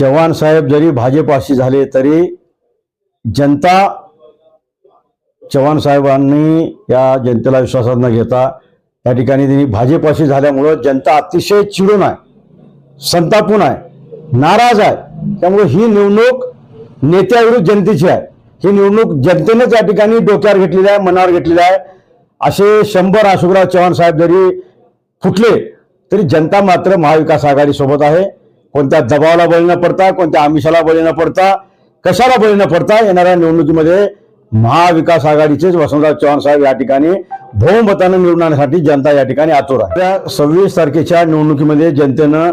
चव्हाण साहेब जरी भाजपाशी झाले तरी जनता चव्हाण साहेबांनी या जनतेला विश्वासात न घेता या ठिकाणी त्यांनी भाजपाशी झाल्यामुळं जनता अतिशय चिडून आहे संतापून आहे नाराज आहे. त्यामुळे ही निवडणूक नेत्याविरुद्ध जनतेची आहे. ही निवडणूक जनतेनेच या ठिकाणी डोक्यावर घेतलेली आहे मनावर घेतलेली आहे. असे शंभर अशोकराव चव्हाण साहेब जरी फुटले तरी जनता मात्र महाविकास आघाडीसोबत आहे. कोणत्या दबावाला बळी न पडता कोणत्या आमिषाला बळी न पडता कशाला बळी न पडता येणाऱ्या निवडणुकीमध्ये महाविकास आघाडीचेच वसंतराव चव्हाण साहेब या ठिकाणी बहुमतानं निवडण्यासाठी जनता या ठिकाणी आतुर आहे. त्या सव्वीस तारखेच्या निवडणुकीमध्ये जनतेनं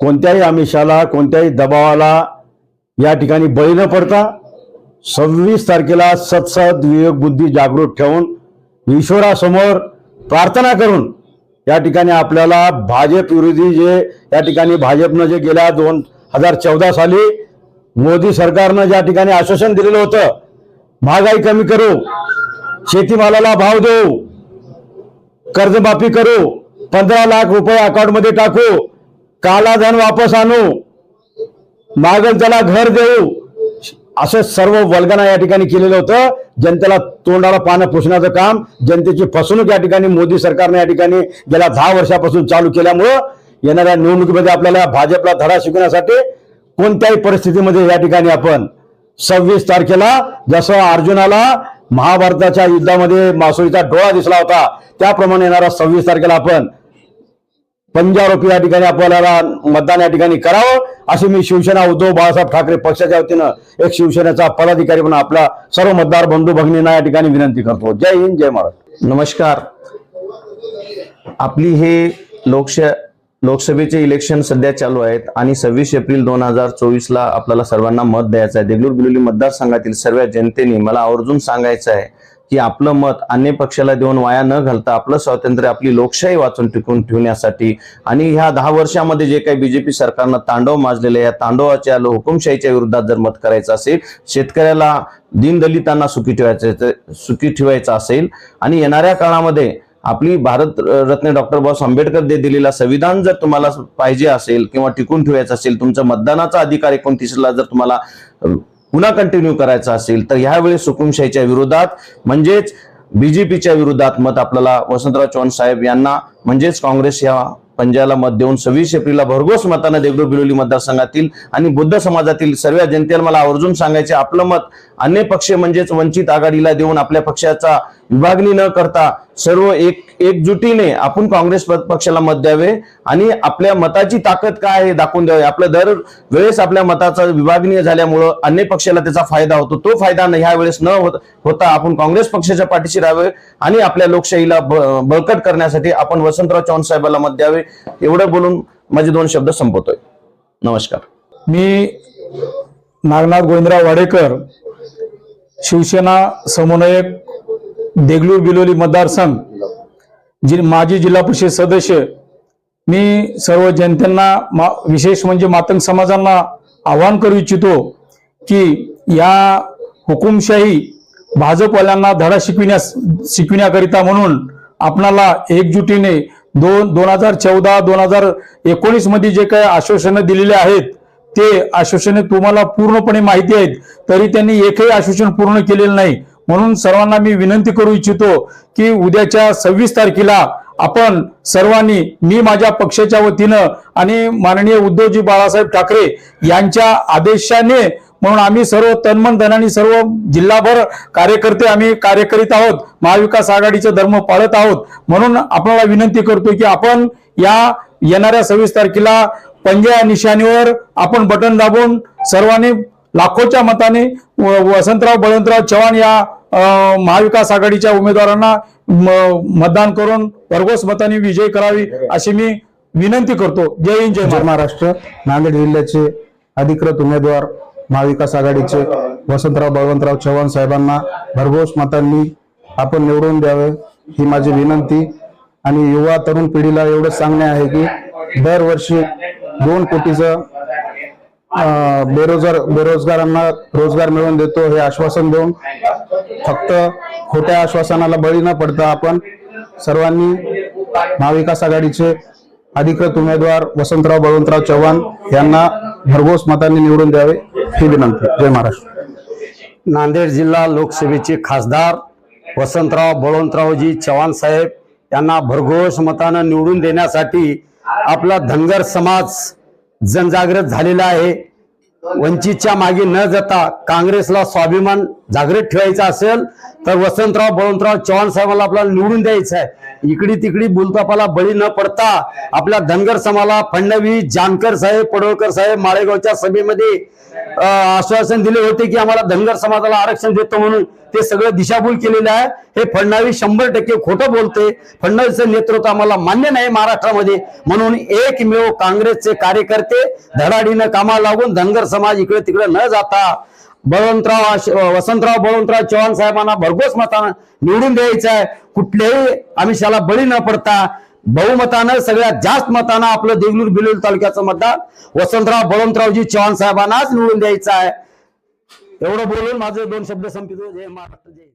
कोणत्याही आमिषाला कोणत्याही दबावाला या ठिकाणी बळी न पडता सव्वीस तारखेला सत्सद विवेक बुद्धी जागृत ठेवून ईश्वरासमोर प्रार्थना करून या ठिकाणी आपल्याला भाजप विरोधी जे या ठिकाणी भाजपनं जे गेल्या दोन हजार चौदा साली मोदी सरकारनं ज्या ठिकाणी आश्वासन दिलेलं होतं महागाई कमी करू शेतीमालाला भाव देऊ कर्जमाफी करू पंधरा लाख रुपये अकाउंटमध्ये टाकू काला धन वापस आणू मागल त्याला घर देऊ असं सर्व वल्गना या ठिकाणी केलेलं होतं. जनतेला तोंडाला पानं पुसण्याचं काम जनतेची फसवणूक या ठिकाणी मोदी सरकारने या ठिकाणी गेल्या दहा वर्षापासून चालू केल्यामुळं येणाऱ्या निवडणुकीमध्ये आपल्याला भाजपला धडा शिकवण्यासाठी कोणत्याही परिस्थितीमध्ये या ठिकाणी आपण सव्वीस तारखेला जसं अर्जुनाला महाभारताच्या युद्धामध्ये मासुळीचा डोळा दिसला होता त्याप्रमाणे येणारा सव्वीस तारखेला आपण पंजारोपी या ठिकाणी आपल्याला मतदान या ठिकाणी करावं. अशी मी शिवसेना उद्धव बाळासाहेब ठाकरे पक्षाच्या वतीनं एक शिवसेनेचा पदाधिकारी म्हणून आपला सर्व मतदार बंधू भगिनींना या ठिकाणी विनंती करतो. जय हिंद जय महाराज नमस्कार. आपली हे लोकश लोकसभेचे इलेक्शन सध्या चालू आहेत आणि सव्वीस एप्रिल दोन हजार चोवीस ला आपल्याला सर्वांना मत द्यायचं आहे. देगलूर बिलोली मतदारसंघातील सर्व जनतेने मला आवर्जून सांगायचं आहे की आपलं मत अन्य पक्षाला देऊन वाया न घालता आपलं स्वातंत्र्य आपली लोकशाही वाचून टिकून ठेवण्यासाठी आणि ह्या दहा वर्षामध्ये जे काही बीजेपी सरकारनं तांडव माजलेले या तांडवाच्या हुकुमशाहीच्या विरोधात जर मत करायचं असेल शेतकऱ्याला दीनदलितांना सुखी ठेवायचं सुखी ठेवायचं असेल आणि येणाऱ्या काळामध्ये आपली भारत रत्न डॉक्टर बाबासाहेब आंबेडकर दे दिलेला संविधान जर तुम्हाला पाहिजे असेल किंवा टिकून ठेवायचं असेल तुमचं मतदानाचा अधिकार एकोणतीसला जर तुम्हाला पुन्हा कंटिन्यू करायचा असेल तर ह्यावेळेस हुकुमशाहीच्या विरोधात म्हणजेच बीजेपीच्या विरोधात मत आपल्याला वसंतराव चव्हाण साहेब यांना म्हणजेच काँग्रेस या पंजाला मत देऊन सव्वीस एप्रिलला भरघोस मतानं देगलूर बिलोली मतदारसंघातील आणि बुद्ध समाजातील सर्व जनतेला मला आवर्जून सांगायचे आपलं मत अन्य पक्ष म्हणजेच वंचित आघाडीला देऊन आपल्या पक्षाचा विभागणी न करता सर्व एक एकजुटीने आपण काँग्रेस पक्षाला मत द्यावे आणि आपल्या मताची ताकद काय आहे दाखवून द्यावे. आपलं दर वेळेस आपल्या मताचा विभागणी झाल्यामुळं अन्य पक्षाला त्याचा फायदा होतो. तो फायदा ह्या वेळेस न होत- होता आपण काँग्रेस पक्षाच्या पाठीशी राहावे आणि आपल्या लोकशाहीला ब- बळकट करण्यासाठी आपण वसंतराव चव्हाण साहेबाला मत द्यावे. एवढं बोलून माझे दोन शब्द संपवतोय. नमस्कार. मी नागनाथ गोविंदराव वाडेकर शिवसेना समन्वयक देगलूर बिलोली मतदारसंघ जि माजी जिल्हा परिषद सदस्य मी सर्व जनतेना मा विशेष म्हणजे मातंग समाजांना आवाहन करू इच्छितो की या हुकुमशाही भाजपवाल्यांना धडा शिकविण्यास शिकविण्याकरिता म्हणून आपणाला एकजुटीने दोन दोन हजार चौदा दोन हजार एकोणीसमध्ये जे काही आश्वासनं दिलेले आहेत ते आश्वासने तुम्हाला पूर्णपणे माहिती आहेत तरी त्यांनी एकही आश्वासन पूर्ण केलेलं नाही. म्हणून सर्वांना मी विनंती करू इच्छितो की उद्याच्या सव्वीस तारखेला आपण सर्वांनी मी माझ्या पक्षाच्या वतीनं आणि माननीय उद्धवजी बाळासाहेब ठाकरे यांच्या आदेशाने म्हणून आम्ही सर्व तन्मन धनाने सर्व जिल्हाभर कार्यकर्ते आम्ही कार्य करीत आहोत महाविकास आघाडीचे धर्म पाळत आहोत. म्हणून आपल्याला विनंती करतो की आपण या येणाऱ्या सव्वीस तारखेला पंजा निशाणीवर आपण बटन दाबून सर्वांनी लाखोच्या मताने व- वसंतराव बळवंतराव चव्हाण या महाविकास आघाडीच्या उमेदवारांना मतदान करून भरघोस मताने विजय करावी अशी मी विनंती करतो. जय हिंद जय महाराष्ट्र. नांदेड जिल्ह्याचे अधिकृत उमेदवार महाविकास आघाडीचे वसंतराव बळवंतराव चव्हाण साहेबांना भरघोस मतांनी आपण निवडून द्यावे ही माझी विनंती. आणि युवा तरुण पिढीला एवढं सांगणे आहे की दरवर्षी दोन कोटीचं बेरोजगार बेरोजगारांना रोजगार मिळवून देतो हे आश्वासन देऊन फक्त खोट्या आश्वासनाला बळी न पडता आपण सर्वांनी महाविकास आघाडीचे अधिकृत उमेदवार वसंतराव बळवंतराव चव्हाण यांना भरघोस मतांनी निवडून द्यावे ही विनंती. जय महाराष्ट्र. नांदेड जिल्हा लोकसभेचे खासदार वसंतराव बळवंतरावजी चव्हाण साहेब यांना भरघोस मतानं निवडून देण्यासाठी आपला धनगर समाज जनजागृत झालेला आहे. वंचितच्या मागे न जाता काँग्रेसला स्वाभिमान जागृत ठेवायचा असेल तर वसंतराव बळवंतराव चव्हाण साहेबांना आपल्याला निवडून द्यायचं आहे. इकडी तिकडी बुलतापाला बळी न पडता आपल्या धनगर समाला फडणवीस जानकर साहेब पडोळकर साहेब माळेगावच्या सभेमध्ये आश्वासन दिले होते की आम्हाला धनगर समाजाला आरक्षण देतो म्हणून ते सगळं दिशाभूल केलेलं आहे. हे फडणवीस शंभर टक्के खोटं बोलते फडणवीसचं नेतृत्व आम्हाला मान्य नाही महाराष्ट्रामध्ये. म्हणून एकमेव काँग्रेसचे कार्यकर्ते धडाडीनं कामाला लागून धनगर समाज इकडे तिकडे न जाता बळवंतराव वसंतराव बळवंतराव चव्हाण साहेबांना भरघोस मतानं निवडून द्यायचं आहे कुठल्याही आमिषाला बळी न पडता बहुमतानं सगळ्यात जास्त मतानं आपलं देगलूर बिलोली तालुक्याचं मतदान वसंतराव बळवंतरावजी चव्हाण साहेबांनाच निवडून द्यायचं आहे एवढं बोलून माझे दोन शब्द संपितो जय महाराष्ट्र जय